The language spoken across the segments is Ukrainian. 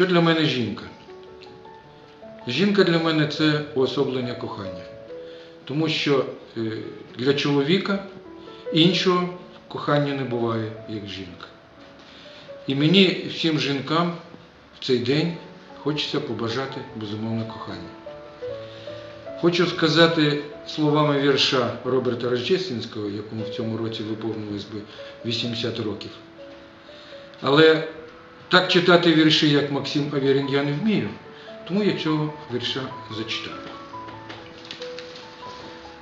Що для мене жінка? Жінка для мене це уособлення кохання. Тому що е, для чоловіка іншого кохання не буває, як жінка. І мені всім жінкам в цей день хочеться побажати безумовне кохання. Хочу сказати словами вірша Роберта Рождественського, якому в цьому році виповнилось би 80 років. Але так читати вірші, як Максим Аверін, я не вмію, тому я цього вірша зачитаю.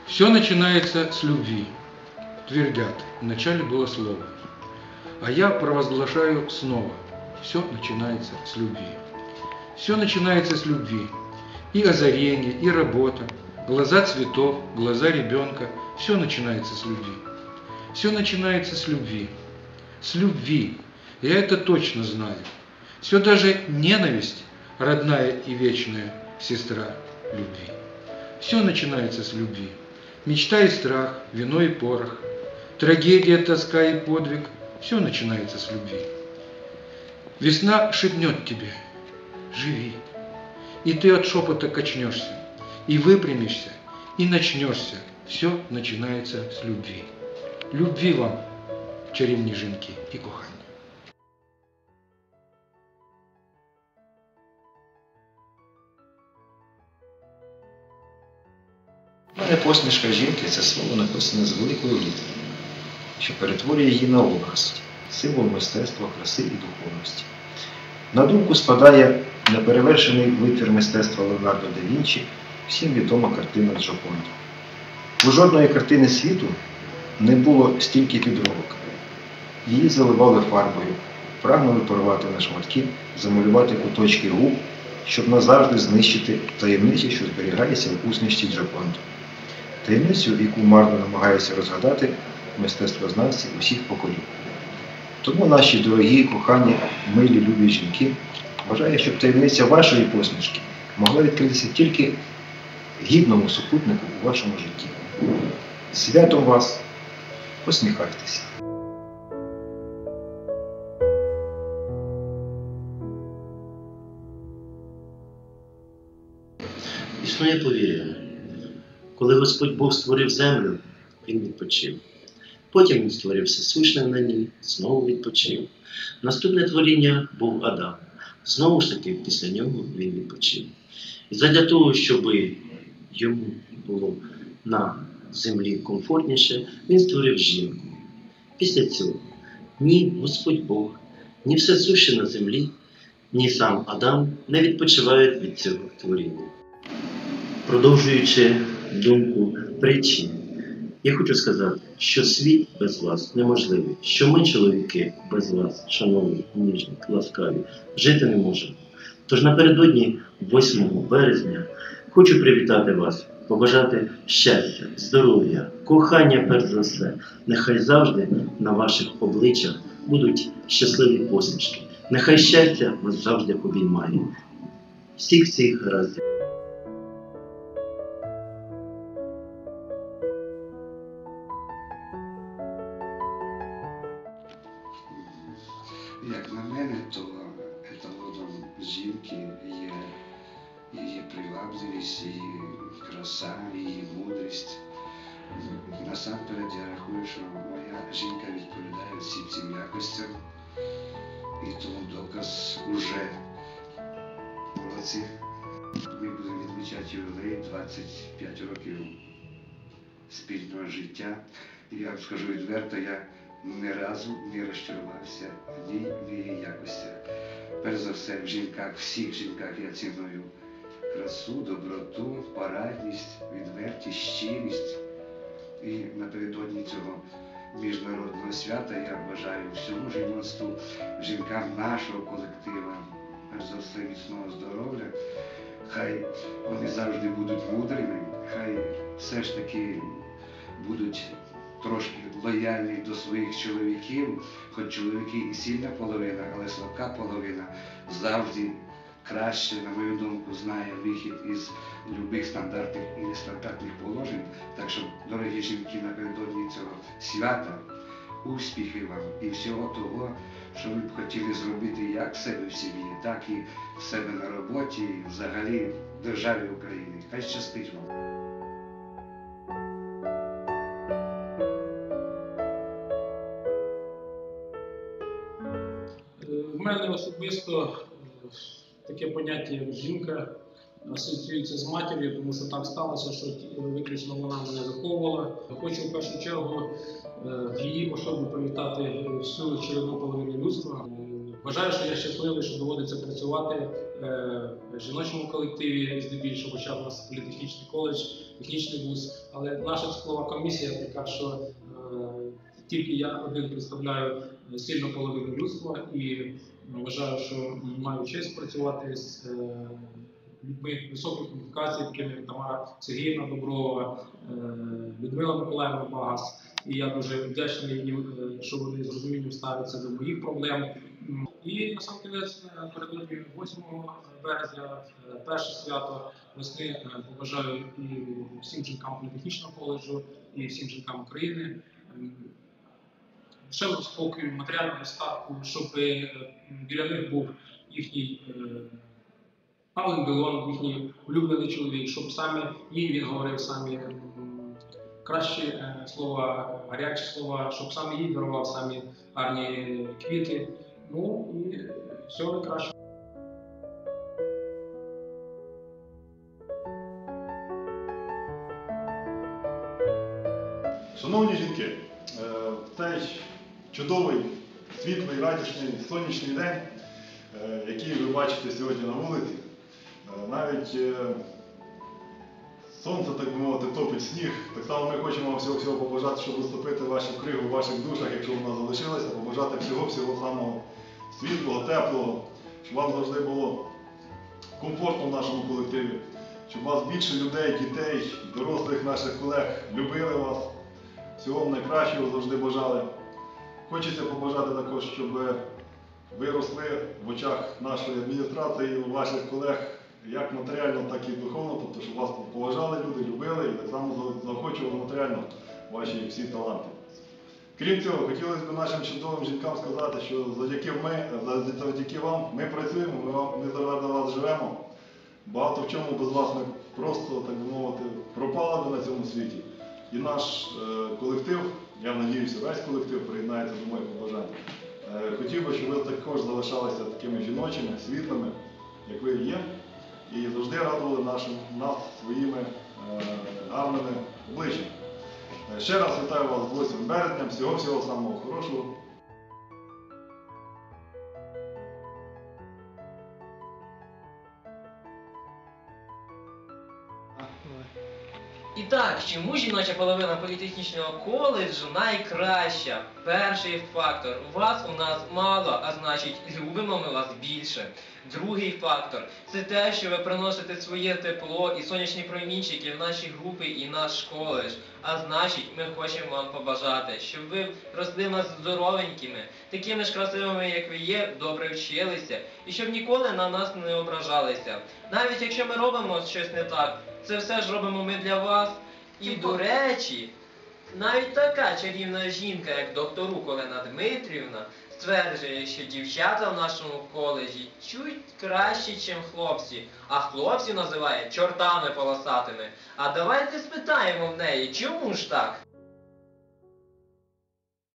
Все начинается с любви, твердят, вначале было слово. А я провозглашаю снова, все начинается с любви. Все начинается с любви. И озарение, и работа, глаза цветов, глаза ребенка, все начинается с любви. Все начинается с любви. С любви. Я это точно знаю. Все даже ненависть, родная и вечная сестра любви. Все начинается с любви. Мечта и страх, вино и порох, трагедия, тоска и подвиг – все начинается с любви. Весна шепнет тебе «Живи!» И ты от шепота качнешься, и выпрямишься, и начнешься. Все начинается с любви. Любви вам, чарівні жінки і кохання. У посмішка жінки це слово написане з великої літери, що перетворює її на образ, символ мистецтва, краси і духовності. На думку спадає неперевершений витвір мистецтва Леонардо да Вінчі, всім відома картина Джоконда. У жодної картини світу не було стільки підробок. Її заливали фарбою, прагнули порвати на шматки, замалювати куточки губ, щоб назавжди знищити таємницю, що зберігається в усмішці Джоконда. Таємницю, яку марно намагаються розгадати мистецтвознавці усіх поколінь. Тому наші дорогі, кохані, милі, любі жінки бажаю, щоб таємниця вашої посмішки могла відкритися тільки гідному супутнику у вашому житті. Святом вас! Посміхайтеся! Існує повір'я. Коли Господь Бог створив землю, Він відпочив. Потім Він створив все сушне на ній, знову відпочив. Наступне творіння був Адам. Знову ж таки, після нього він відпочив. І задля того, щоб йому було на землі комфортніше, він створив жінку. Після цього ні Господь Бог, ні все суще на землі, ні сам Адам не відпочивають від цього творіння. Продовжуючи думку притчі, я хочу сказати, що світ без вас неможливий, що ми, чоловіки, без вас, шановні, ніжні, ласкаві, жити не можемо. Тож напередодні 8 березня хочу привітати вас, побажати щастя, здоров'я, кохання перш за все. Нехай завжди на ваших обличчях будуть щасливі посмішки. Нехай щастя вас завжди обіймає. Всіх всіх гараздів. Жінки є її привабливість, її краса, її мудрість. Насамперед я рахую, що моя жінка відповідає всім цим якостям. І тому доказ уже в році ми будемо відмічати ювілей 25 років спільного життя. І я вам скажу відверто, я ні разу не розчарувався ні в її якостях. Перш за все, в жінках, всіх жінках я ціную красу, доброту, порадність, відвертість, щирість. І напередодні цього міжнародного свята я бажаю всьому жіноцтву, жінкам нашого колектива, перш за все міцного здоров'я. Хай вони завжди будуть мудрими, хай все ж таки будуть трошки лояльні до своїх чоловіків, хоч чоловіки і сильна половина, але слабка половина завжди краще, на мою думку, знає вихід із любих стандартних і нестандартних положень. Так що, дорогі жінки, напередодні цього свята, успіхів вам і всього того, що ви б хотіли зробити як себе в сім'ї, так і в себе на роботі, взагалі в державі України. Хай щастить вам. В мене особисто е, таке поняття як жінка асоціюється з матір'ю, тому що так сталося, що виключно вона мене виховувала. Хочу в першу чергу е, в її особі привітати е, всю чередну половину людства. Е, Вважаю, що я щасливий, що доводиться працювати е, в жіночому колективі, здебільшого, хоча в нас політехнічний коледж, технічний вуз. Але наша цікава комісія така, що е, тільки я один представляю сильну половину людства і вважаю, що маю честь працювати з е, людьми високих кваліфікацій, такими Тамара Сергіївна Доброва, е, Людмила Миколаївна Багас. І я дуже вдячний е, що вони з розумінням ставляться до моїх проблем. І на сам кінець напередодні 8 березня, перше свято весни, побажаю і всім жінкам політехнічного коледжу, і всім жінкам України. Душевного спокою, матеріального статку, щоб е, біля них був їхній е, Павлен Білон, їхній улюблений чоловік, щоб саме їй він говорив самі кращі е, слова, гарячі слова, щоб саме їй дарував самі гарні квіти. Ну і всього найкращого. Шановні жінки, цей чудовий, світлий, радісний, сонячний день, е, який ви бачите сьогодні на вулиці, е, навіть е, сонце, так би мовити, топить сніг. Так само ми хочемо вам всього-всього побажати, щоб розтопити вашу кригу в ваших душах, якщо вона залишилася, побажати всього-всього самого світлого, теплого, щоб вам завжди було комфортно в нашому колективі, щоб вас більше людей, дітей, дорослих наших колег любили вас. Всього вам найкращого завжди бажали. Хочеться побажати також, щоб ви росли в очах нашої адміністрації, ваших колег як матеріально, так і духовно, тобто, щоб вас поважали люди, любили і так само за- заохочували матеріально ваші всі таланти. Крім цього, хотілося б нашим чудовим жінкам сказати, що завдяки, ми, завдяки вам ми працюємо, ми, заради вас живемо. Багато в чому без вас ми просто, так би мовити, пропали би на цьому світі. І наш е, колектив, я надіюся, весь колектив приєднається до моїх побажань. Е, хотів би, щоб ви також залишалися такими жіночими, світлими, як ви є, і завжди радували нашим, нас своїми е, гарними обличчями. Е, Ще раз вітаю вас з 8 березня, всього-всього самого хорошого. І так, чому жіноча половина політехнічного коледжу найкраща? Перший фактор. Вас у нас мало, а значить любимо ми вас більше. Другий фактор це те, що ви приносите своє тепло і сонячні промінчики в наші групи і наш коледж. А значить, ми хочемо вам побажати, щоб ви росли нас здоровенькими, такими ж красивими, як ви є, добре вчилися, і щоб ніколи на нас не ображалися. Навіть якщо ми робимо щось не так, це все ж робимо ми для вас. І до речі, навіть така чарівна жінка, як доктор Колена Дмитрівна, стверджує, що дівчата в нашому коледжі чуть кращі, ніж хлопці, а хлопці називає чортами полосатими. А давайте спитаємо в неї, чому ж так?